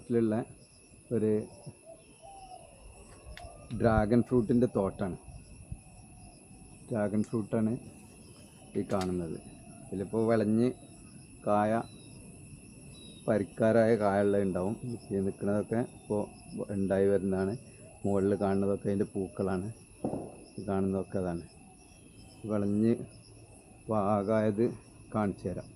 ഫോറസ്റ്റിലുള്ള ഒരു dragon ഫ്രൂട്ടിന്റെ തോട്ടാണ്. Dragon ഫ്രൂട്ടാണ് ഈ കാണുന്നത്. ഇതിലിപ്പോൾ വിളഞ്ഞ് കായ പരിക്കാരായ കായുള്ള ഉണ്ടാവും. ഈ നിൽക്കുന്നതൊക്കെ ഇപ്പോൾ ഉണ്ടായി വരുന്നതാണ്. മുകളിൽ കാണുന്നതൊക്കെ അതിന്റെ പൂക്കളാണ്. ഈ കാണുന്നതൊക്കെ അതാണ്. വിളഞ്ഞ് പാകമായത് കാണിച്ചു തരാം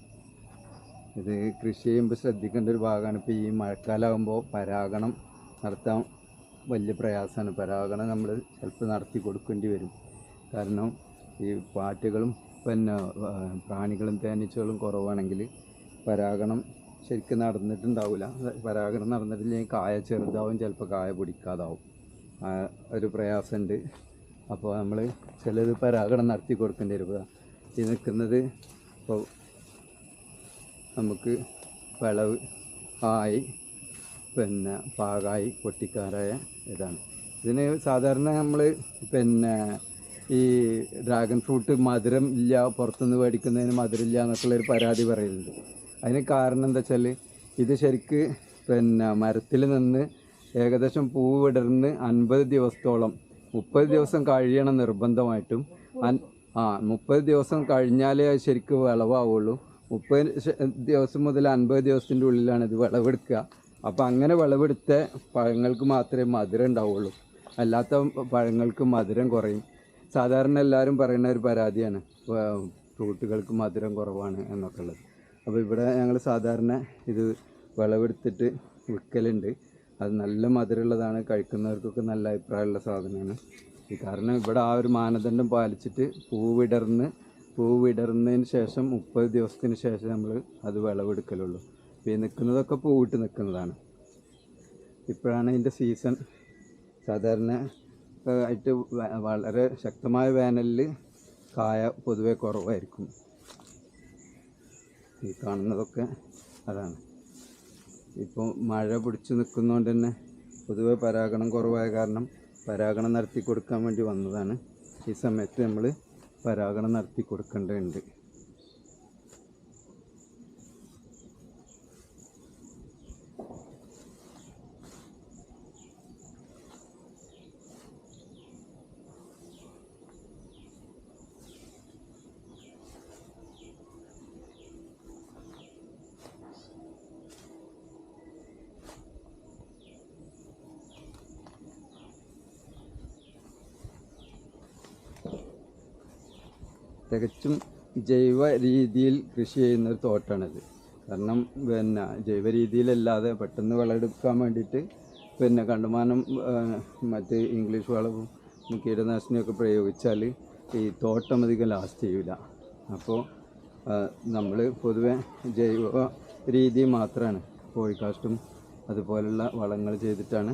ഇത് കൃഷി ചെയ്യുമ്പോൾ ശ്രദ്ധിക്കേണ്ട ഒരു ഭാഗമാണ് ഇപ്പോൾ ഈ മഴക്കാലമാകുമ്പോൾ പരാഗണം നടത്താൻ വലിയ പ്രയാസമാണ്. പരാഗണം നമ്മൾ ചിലപ്പോൾ നടത്തി കൊടുക്കേണ്ടി വരും. കാരണം ഈ പാറ്റുകളും പിന്നെ പ്രാണികളും തേനീച്ചകളും കുറവാണെങ്കിൽ പരാഗണം ശരിക്കും നടന്നിട്ടുണ്ടാവില്ല പരാഗണം നടന്നിട്ടില്ലെങ്കിൽ കായ ചെറുതാവും ചിലപ്പോൾ കായ പിടിക്കാതാവും. ഒരു പ്രയാസമുണ്ട്. അപ്പോൾ നമ്മൾ ചിലത് പരാഗണം നടത്തി കൊടുക്കേണ്ടി വരും. ഈ നിൽക്കുന്നത് ഇപ്പോൾ നമുക്ക് വിളവ് ആയി പിന്നെ പാകായി പൊട്ടിക്കാറായ ഇതാണ്. ഇതിന് സാധാരണ നമ്മൾ പിന്നെ ഈ ഡ്രാഗൺ ഫ്രൂട്ട് മധുരം ഇല്ല പുറത്തുനിന്ന് മേടിക്കുന്നതിന് മധുരം ഇല്ല എന്നൊക്കെയുള്ളൊരു പരാതി പറയുന്നുണ്ട്. അതിന് കാരണം എന്താ വെച്ചാൽ ഇത് ശരിക്ക് പിന്നെ മരത്തിൽ നിന്ന് ഏകദേശം പൂവ് വിടർന്ന് അൻപത് ദിവസത്തോളം മുപ്പത് ദിവസം കഴിയണം നിർബന്ധമായിട്ടും. ആ മുപ്പത് ദിവസം കഴിഞ്ഞാലേ ശരിക്കും വിളവാവുള്ളൂ. മുപ്പത് ദിവസം മുതൽ അൻപത് ദിവസത്തിന്റെ ഉള്ളിലാണ് ഇത് വിളവെടുക്കുക. അപ്പോൾ അങ്ങനെ വിളവെടുത്ത പഴങ്ങൾക്ക് മാത്രമേ മധുരം ഉണ്ടാവുള്ളൂ. അല്ലാത്ത പഴങ്ങൾക്ക് മധുരം കുറയും. സാധാരണ എല്ലാവരും പറയുന്ന ഒരു പരാതിയാണ്. ഫ്രൂട്ടുകൾക്ക് മധുരം കുറവാണ് എന്നൊക്കെ ഉള്ളത്. അപ്പോൾ ഇവിടെ ഞങ്ങൾ സാധാരണ ഇത് വിളവെടുത്തിട്ട് വിൽക്കലുണ്ട്. അത് നല്ല മധുരമുള്ളതാണ്. കഴിക്കുന്നവർക്കൊക്കെ നല്ല അഭിപ്രായമുള്ള സാധനമാണ്. കാരണം ഇവിടെ ആ ഒരു മാനദണ്ഡം പാലിച്ചിട്ട് പൂവിടർന്ന് പൂവിടർന്നതിന് ശേഷം മുപ്പത് ദിവസത്തിന് ശേഷം നമ്മൾ അത് വിളവെടുക്കലുള്ളൂ. ഈ നിൽക്കുന്നതൊക്കെ പൂവിട്ട് നിൽക്കുന്നതാണ് ഇപ്പോഴാണ് ഇതിന്റെ സീസൺ. സാധാരണ ആയിട്ട് വളരെ ശക്തമായ വേനലിൽ കായ പൊതുവെ കുറവായിരിക്കും. ഈ കാണുന്നതൊക്കെ അതാണ്. ഇപ്പോൾ മഴ പിടിച്ച് നിൽക്കുന്നതുകൊണ്ട് തന്നെ പൊതുവെ പരാഗണം കുറവായ കാരണം പരാഗണം നടത്തി കൊടുക്കാൻ വേണ്ടി വന്നതാണ്. ഈ സമയത്ത് നമ്മൾ പരാഗണം നടത്തി കൊടുക്കേണ്ടതുണ്ട് തികച്ചും ജൈവ രീതിയിൽ കൃഷി ചെയ്യുന്ന ഒരു തോട്ടാണിത്. കാരണം പിന്നെ ജൈവ രീതിയിലല്ലാതെ പെട്ടെന്ന് വിളവെടുക്കാൻ വേണ്ടിയിട്ട് പിന്നെ കണ്ടുമാനം മറ്റ് ഇംഗ്ലീഷ് വളവും കീടനാശിനിയൊക്കെ പ്രയോഗിച്ചാൽ ഈ തോട്ടം അധികം ലാസ്റ്റ് ചെയ്യില്ല അപ്പോൾ നമ്മൾ പൊതുവെ ജൈവ രീതി മാത്രമാണ് കോഴിക്കാഷ്ടും അതുപോലുള്ള വളങ്ങൾ ചെയ്തിട്ടാണ്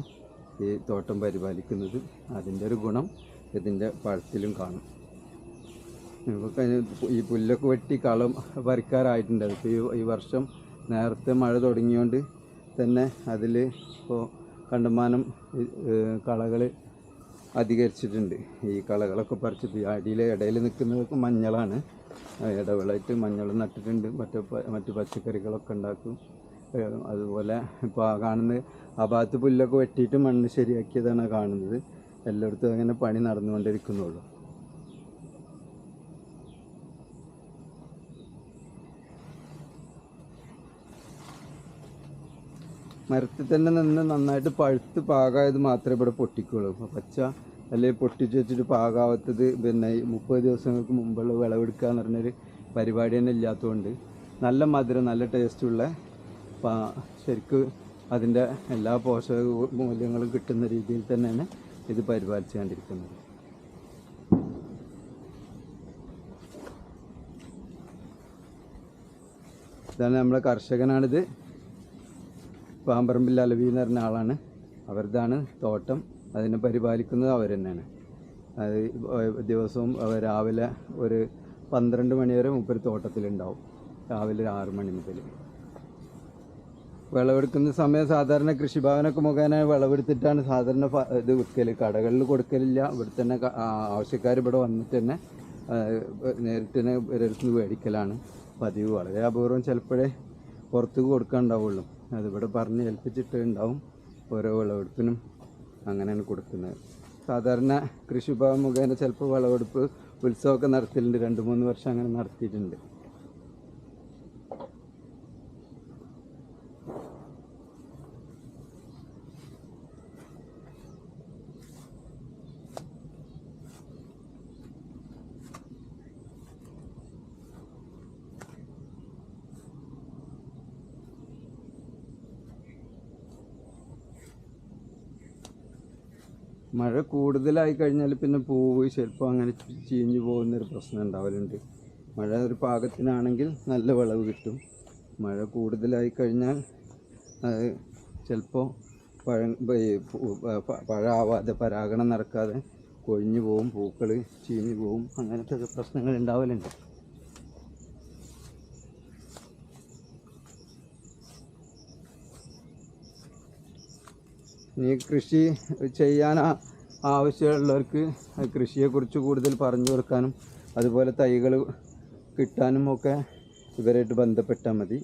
ഈ തോട്ടം പരിപാലിക്കുന്നത്. അതിന്റെ ഒരു ഗുണം ഇതിന്റെ പഴത്തിലും കാണും. ഇപ്പൊ ഈ പുല്ലൊക്കെ വെട്ടി കളം പറിക്കാറായിട്ടുണ്ട്. ഇപ്പോൾ ഈ ഈ വർഷം നേരത്തെ മഴ തുടങ്ങിയോണ്ട് തന്നെ അതിൽ ഇപ്പോൾ കണ്ടമാനം കളകൾ അധികരിച്ചിട്ടുണ്ട്. ഈ കളകളൊക്കെ പറിച്ചിട്ട് അടിയിൽ ഇടയിൽ നിൽക്കുന്നതൊക്കെ മഞ്ഞളാണ്. ഇടവിളായിട്ട് മഞ്ഞൾ നട്ടിട്ടുണ്ട്. മറ്റു മറ്റു പച്ചക്കറികളൊക്കെ ഉണ്ടാക്കും. അതുപോലെ ഇപ്പോൾ ആ കാണുന്നത് ആ ഭാഗത്ത് പുല്ലൊക്കെ വെട്ടിയിട്ട് മണ്ണ് ശരിയാക്കിയതാണ് കാണുന്നത്. എല്ലായിടത്തും അങ്ങനെ പണി നടന്നുകൊണ്ടിരിക്കുന്നുള്ളൂ. മരത്തിൽ തന്നെ നിന്ന് നന്നായിട്ട് പഴുത്ത് പാകമായത് മാത്രമേ ഇവിടെ പൊട്ടിക്കുള്ളൂ. പച്ച അല്ലെങ്കിൽ പൊട്ടിച്ച് വെച്ചിട്ട് പാകാവാത്തത് പിന്നെ മുപ്പത് ദിവസങ്ങൾക്ക് മുമ്പുള്ള വിളവെടുക്കുക എന്ന് പറഞ്ഞൊരു പരിപാടി തന്നെ ഇല്ലാത്തതുകൊണ്ട് നല്ല മധുരം നല്ല ടേസ്റ്റുള്ള ശരിക്ക് അതിന്റെ എല്ലാ പോഷക മൂല്യങ്ങളും കിട്ടുന്ന രീതിയിൽ തന്നെയാണ് ഇത് പരിപാലിച്ചു കണ്ടിരിക്കുന്നത് ഇതാണ് നമ്മളെ കർഷകനാണിത്. പാമ്പറമ്പിൽ അലവി എന്ന് പറഞ്ഞ ആളാണ്. അവരുതാണ് തോട്ടം. അതിനെ പരിപാലിക്കുന്നത് അവർ തന്നെയാണ് അത് ദിവസവും രാവിലെ ഒരു പന്ത്രണ്ട് മണി വരെ മുപ്പര് തോട്ടത്തിലുണ്ടാവും. രാവിലെ ഒരു ആറ് മണി മുതൽ വിളവെടുക്കുന്ന സമയം സാധാരണ കൃഷിഭവനൊക്കെ മുഖേന വിളവെടുത്തിട്ടാണ് സാധാരണ ഇത് വിൽക്കൽ കടകളിൽ കൊടുക്കലില്ല. ഇവിടെ തന്നെ ആവശ്യക്കാർ ഇവിടെ വന്നിട്ട് തന്നെ നേരിട്ട് തന്നെ ഇവരടുത്ത് മേടിക്കലാണ് പതിവ്. വളരെ അപൂർവം ചിലപ്പോഴേ പുറത്ത് കൊടുക്കാനുണ്ടാവുള്ളൂ. അതിവിടെ പറഞ്ഞ് ഏൽപ്പിച്ചിട്ട് ഉണ്ടാവും. ഓരോ വിളവെടുപ്പിനും അങ്ങനെയാണ് കൊടുക്കുന്നത്. സാധാരണ കൃഷിഭവൻ മുഖേന ചിലപ്പോൾ വിളവെടുപ്പ് ഉത്സവമൊക്കെ നടത്തിയിട്ടുണ്ട് രണ്ട് മൂന്ന് വർഷം അങ്ങനെ നടത്തിയിട്ടുണ്ട്. മഴ കൂടുതലായി കഴിഞ്ഞാൽ പിന്നെ പൂവ് ചിലപ്പോൾ അങ്ങനെ ചീഞ്ഞു പോകുന്നൊരു പ്രശ്നം ഉണ്ടാവലുണ്ട്. മഴ ഒരു പാകത്തിനാണെങ്കിൽ നല്ല വിളവ് കിട്ടും. മഴ കൂടുതലായി കഴിഞ്ഞാൽ അത് ചിലപ്പോൾ പഴം പഴാവാതെ പരാഗണം നടക്കാതെ കൊഴിഞ്ഞു പോവും പൂക്കൾ ചീഞ്ഞു പോവും അങ്ങനത്തെ പ്രശ്നങ്ങൾ ഉണ്ടാവലുണ്ട്. ഇനി കൃഷി ചെയ്യാൻ ആവശ്യമുള്ളവർക്ക് കൃഷിയെക്കുറിച്ച് കൂടുതൽ പറഞ്ഞു കൊടുക്കാനും അതുപോലെ തൈകൾ കിട്ടാനും ഒക്കെ ഇവരായിട്ട് ബന്ധപ്പെട്ടാൽ മതി.